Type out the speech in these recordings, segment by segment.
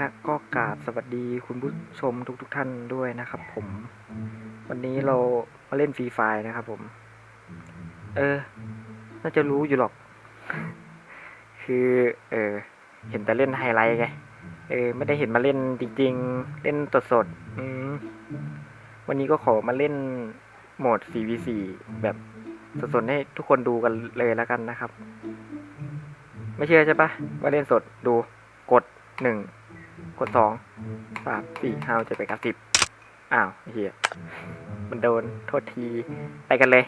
ฮะก็กราบสวัสดีคุณผู้ชมทุกๆทท่านด้วยนะครับผม วันนี้เรามาเล่นฟรีไฟนะครับผม เออ น่าจะรู้อยู่หรอก คือ เออ เห็นแต่เล่นไฮไลท์ไง เออ ไม่ได้เห็นมาเล่นจริงๆ เล่นสดๆอืมวันนี้ก็ขอมาเล่นโหมด 4v4 แบบสดๆให้ทุกคนดูกันเลยแล้วกันนะครับ ไม่เชื่อใช่ปะว่าเล่นสดดูกดหนึ่ง กดสองสามสี่ห้าเจ็ดแปดเก้าสิบอ้าวเฮียมันโดนโทษทีไปกันเลย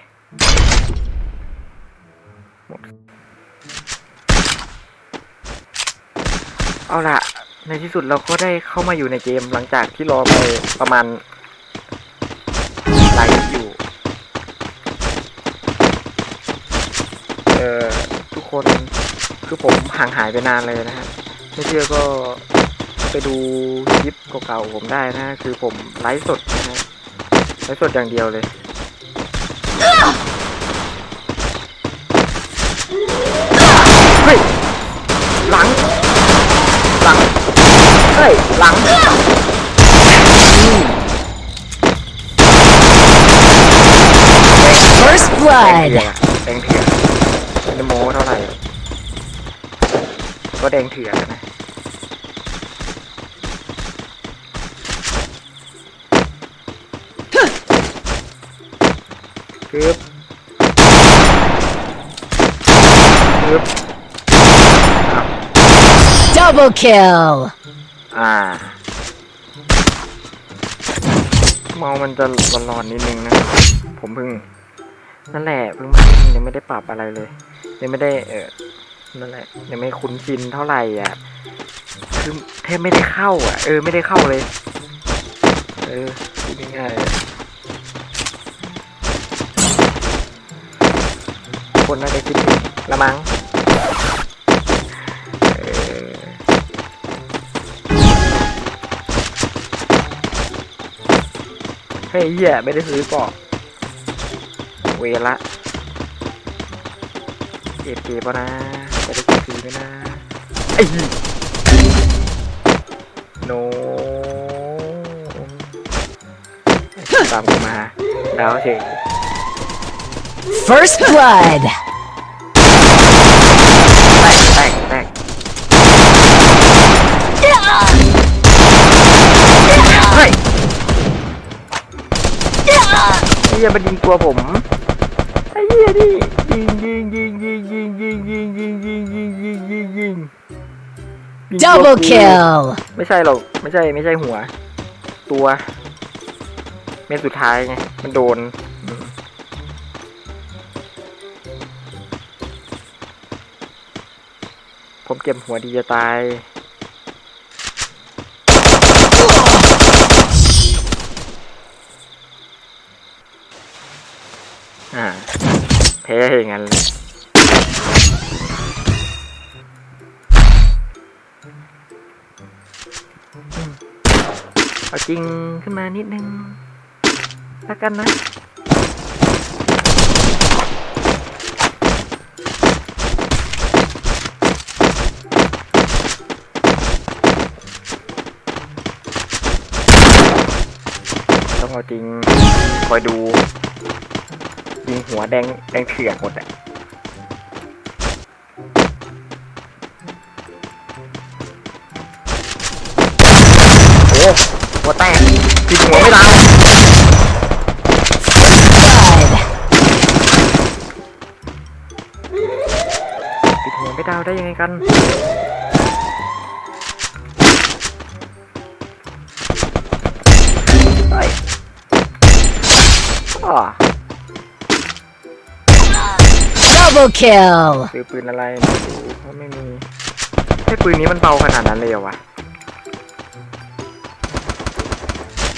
เอาล่ะ ในที่สุดเราก็ได้เข้ามาอยู่ในเกมหลังจากที่รอไปประมาณหลายอยู่ เอ่อ ทุกคนคือผมห่างหายไปนานเลยนะฮะไม่เชื่อก็ ไปดูคลิปเก่าๆผมได้นะ คือผมไลฟ์สดนะฮะไลฟ์สดอย่างเดียวเลยเฮ้ยหลัง หลัง เฮ้ย หลัง First แดง blood. เถื่อนอะแดงเถื่อนไม่ได้โม้เท่าไหร่ ก็แดงเถื่อนนะ คือคือ Double kill. อ่า เมามันจะร้อนๆนิดนึงนะ ผมเพิ่ง นั่นแหละเพิ่งมาเล่นยังไม่ได้ปรับอะไรเลย ยังไม่ได้เออนั่นแหละยังไม่คุ้นชินเท่าไหร่อะ คือแทบไม่ได้เข้าอะ เออไม่ได้เข้าเลย เออพูดง่ายๆ คนน่าจะคิดละมั้งเฮ้ยเหี้ยไม่ได้ซื้อเกเวละเก็บเก็บป่ะนะจะได้ซื้อไหมนะไอ้โนตามกูมาดาวเฉย First blood. แตกแตกแตกเฮ้ยไอ้เหี้ยมันยิงตัวผมไอ้เหี้ยนี่ยิงยิงยิงยิงยิงยิงยิงยิงยิงยิงยิงยิงยิงยิง Double kill. ไม่ใช่หรอกไม่ใช่ไม่ใช่หัว ตัว เม็ดสุดท้ายไงมันโดน ผมเก็บหัวดีจะตาย อ่าแพ้อย่างนั้นเลยเอาจริงขึ้นมานิดนึงแล้วกันนะ เอาจริง คอยดูยิงหัวแดงแดงเถื่อนหมดอะโอ้หัวแตกยิงหัวไม่ดาว Blood. ปิดหัวไม่ดาวได้ยังไงกัน Double kill. ซื้อปืนอะไรไม่รู้เพราะไม่มีไอ้ปืนนี้มันเบาขนาดนั้นเลยเหรอวะ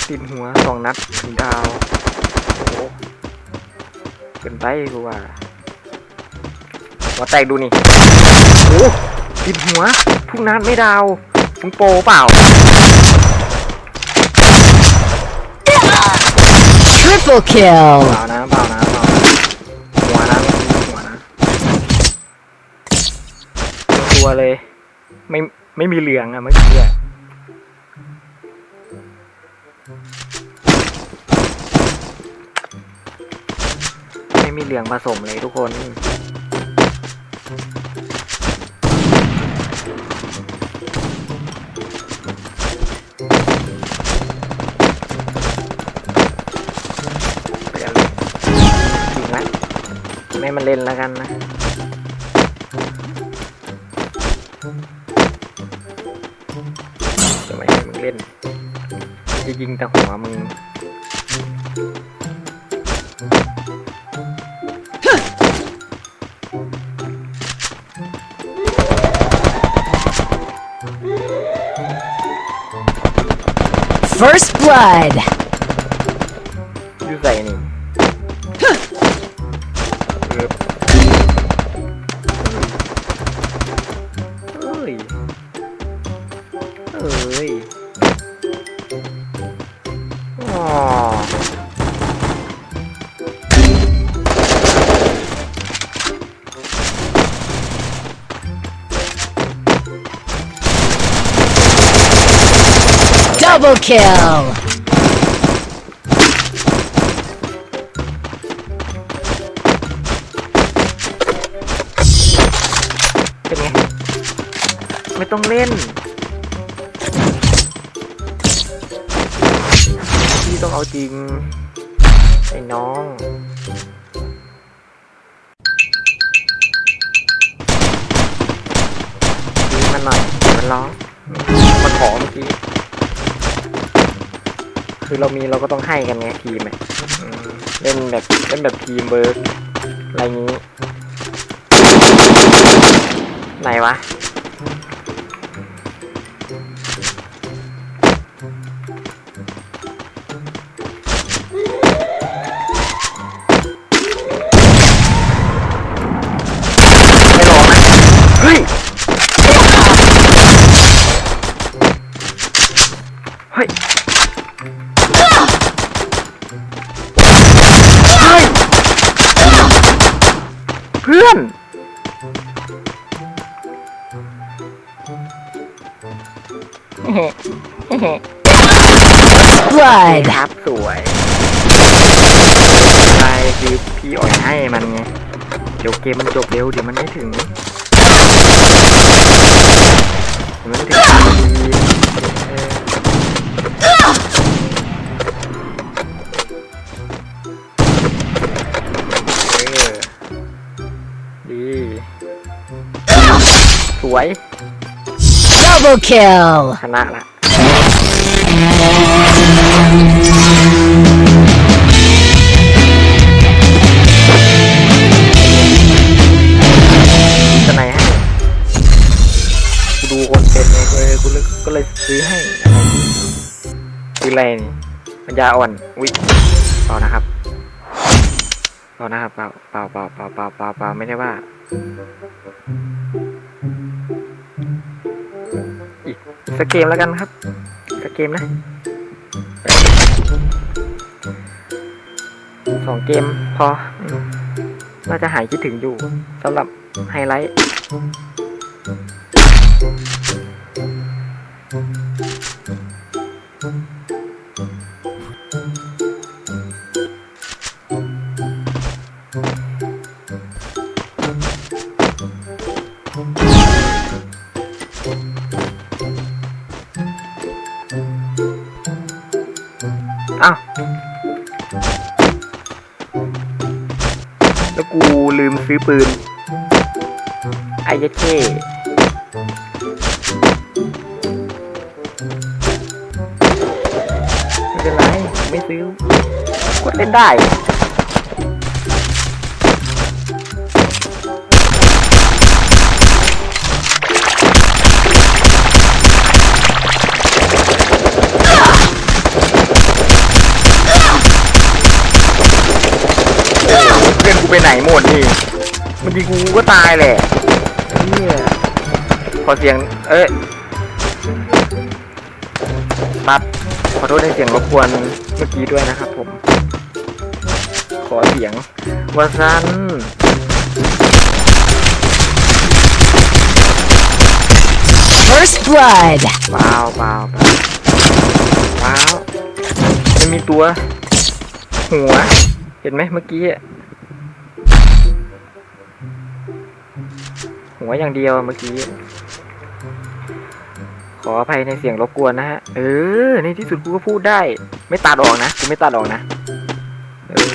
ติดหัวสองนัดถึงดาวโอ้โหเกินไปกูว่าหัวแตกดูนี่โอ้ติดหัวทุกนัดไม่ดาวมึงโปรเปล่า Triple kill. เปล่านะ ตัวเลย ไม่ไม่มีเหลืองอะเมื่อกี้อะไม่มีเหลืองผสมเลยทุกคนเปลี่ยนจริงละไม่มันเล่นแล้วกันนะ ยิงแต่หัวมึง First blood. อยู่ใส่นี่ Double kill. เป็นไงไม่ต้องเล่นพี่ต้องเอาจริงไอ้น้อง ดีมันหน่อยมันร้องมันขอเมื่อกี้ คือเรามีเราก็ต้องให้กันไงทีมอะอืมเล่นแบบเล่นแบบทีมเวิร์กอะไรงี้ ไหนวะ ให้มันไง เดี๋ยวเกมมันจบเร็วเดี๋ยวมันไม่ถึงเดี๋ยวมันไม่ถึงนาทีเออเออดี สวย Double kill. ชนะละจะ อะไรนี่ปัญญาอ่อนวิเปล่านะครับเปล่านะครับเปล่าเปล่าเปล่าเปล่าเปล่าเปล่าเปล่าไม่ได้ว่าอีกสักเกมแล้วกันครับสักเกมนะสองเกมพอน่าจะหายคิดถึงอยู่สำหรับไฮไลท์ แล้วกูลืมซื้อปืนไอ้ยัดเท่ไม่เป็นไร ไม่ซื้อ กดเล่นได้ พื่อนกูไปไหนหมดนี่มันยิงกูก็ตายแหละเนี่ยขอเสียง เอ้ยตัดขอโทษในเสียงรบกวนเมื่อกี้ด้วยนะครับผม ขอเสียงวาซัน First blood. เปล่าเปล่าเปล่าเปล่ามันมีตัว หัว เห็นไหมเมื่อกี้ หัวอย่างเดียวเมื่อกี้ ขออภัยในเสียงรบกวนนะฮะ เออ ในที่สุดกูก็พูดได้ ไม่ตัดออกนะกูไม่ตัดออกนะ เออ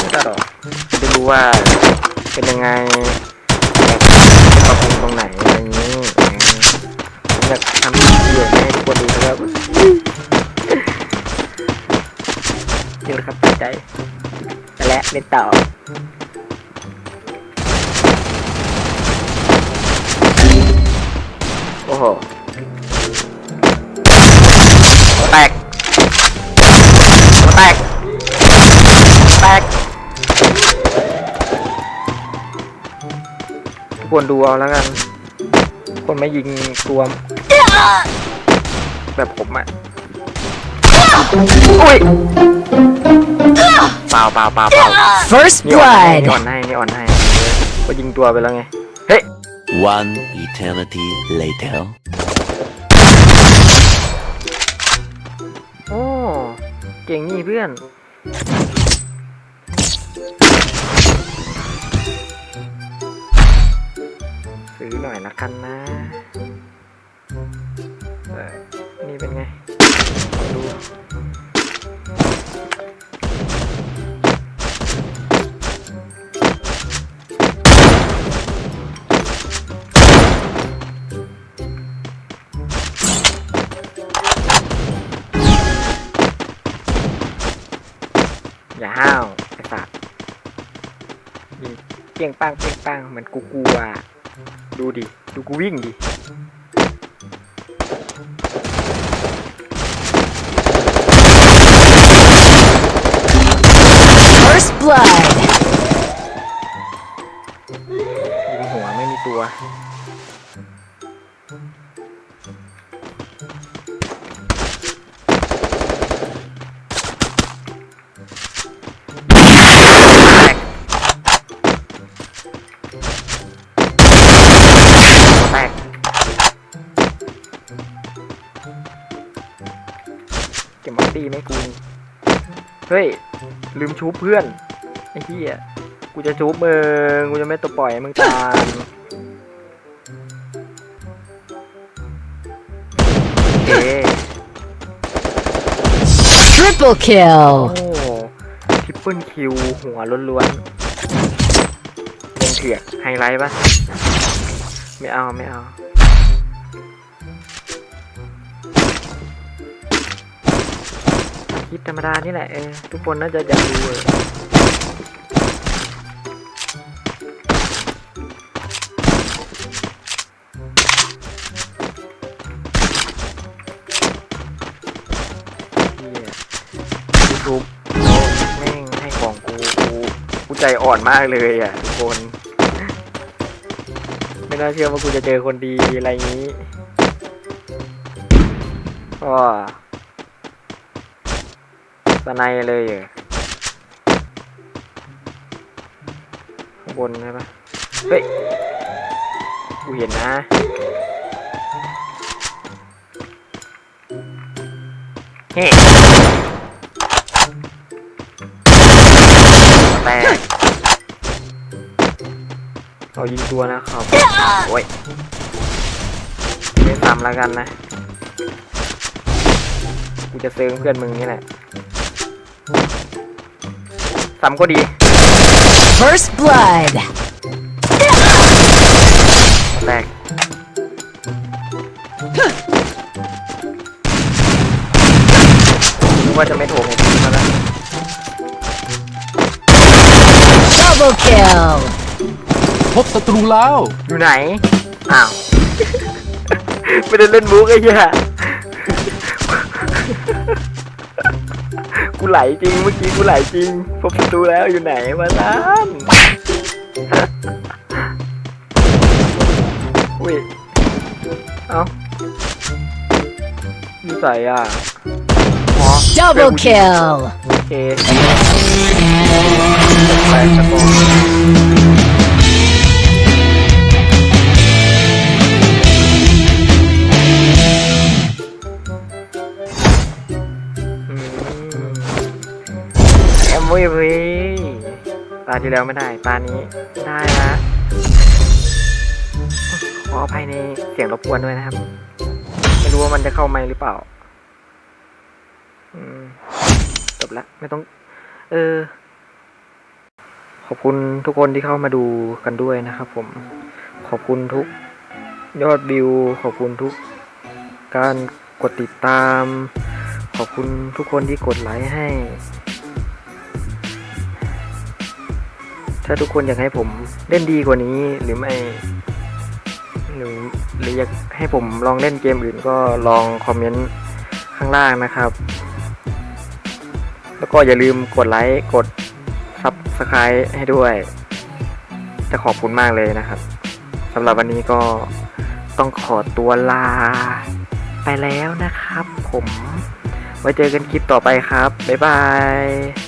ไม่ตัดออกจะได้รู้ว่าเป็นยังไงปรับปรุงตรงไหนอะไรอย่างนี้เออผมอยากทำวิดีโอให้ทุกคนดูนะครับนี่แหละครับใจและเล่นต่อ อ้โหหัวแตกหัวแตกหัวแตกทุกคนดูเอาแล้วกัน คนไม่ยิงตัวแบบผมอะอุ้ยเปล่าเปล่าเปล่าเปล่า First นี่อ่อนให้ blood. นี่อ่อนให้นี่อ่อนให้ก็ยิงตัวไปแล้วไง เฮ้ย One eternity later. โอ้ เก่งนี่เพื่อน ซื้อหน่อยละกันนะนี่เป็นไง ดู เปียงปังเปียงปังเหมือนกูกลัวดูดิ ดูกูวิ่งดิ First blood. ยิงหัวไม่มีตัว ตตี้ไหมกู เฮ้ย ลืมชูเพื่อน ไอ้เหี้ยกูจะชูมึง กูจะไม่ตัวปล่อยให้มึงตามโอเค Triple โอ้ kill. ทริปเปิลคิว หัวล้วนๆเป็นเถือกไฮไลท์ปะไม่เอา ไม่เอา ธรรมดานี่แหละเออทุกคนน่าจะอยากดูเออเหี้ยยูทูบแม่งให้ของกูกูกูใจอ่อนมากเลยอะทุกคน ไม่น่าเชื่อว่ากูจะเจอคนดีอะไรงนี้ก็ สไนเลยเหรอข้างบนใช่ปะเฮ้ย กูเห็นนะ เฮ้แตกเอายิงตัวนะครับ โอ้ยไม่ซ้ำแล้วกันนะ กูจะเซิงเพื่อนมึงนี่แหละ ซ้ำก็ดี First blood. แตกรู้ว่าจะไม่โถมในทีมแล้วนะ Double kill. พบศัตรูแล้ว อยู่ไหน อ้าว ไม่ได้เล่นมุกไอ้เหี้ย ไหลจริงเมื่อกี้กูไหลจริงพบประตูแล้วอยู่ไหนมาล้านอุ้ยเอ้าอยู่ใส่อะอ๋อ Double kill. โอเค แอมวีพีตาที่แล้วไม่ได้ตานี้ได้นะออภัยในเสียงรบกวนด้วยนะครับ ไม่รู้ว่ามันจะเข้าไมหรือเปล่าอืมจบละไม่ต้อง เออ ขอบคุณทุกคนที่เข้ามาดูกันด้วยนะครับผม ขอบคุณทุกยอดวิว ขอบคุณทุกการกดติดตาม ขอบคุณทุกคนที่กดไลค์ให้ ถ้าทุกคนอยากให้ผมเล่นดีกว่านี้หรือไม่หรือหรืออยากให้ผมลองเล่นเกมอื่นก็ลองคอมเมนต์ข้างล่างนะครับ แล้วก็อย่าลืมกดไลค์กดซับสไครต์ให้ด้วย จะขอบคุณมากเลยนะครับสำหรับวันนี้ก็ต้องขอตัวลา ไปแล้วนะครับผม ไว้เจอกันคลิปต่อไปครับ บ๊ายบาย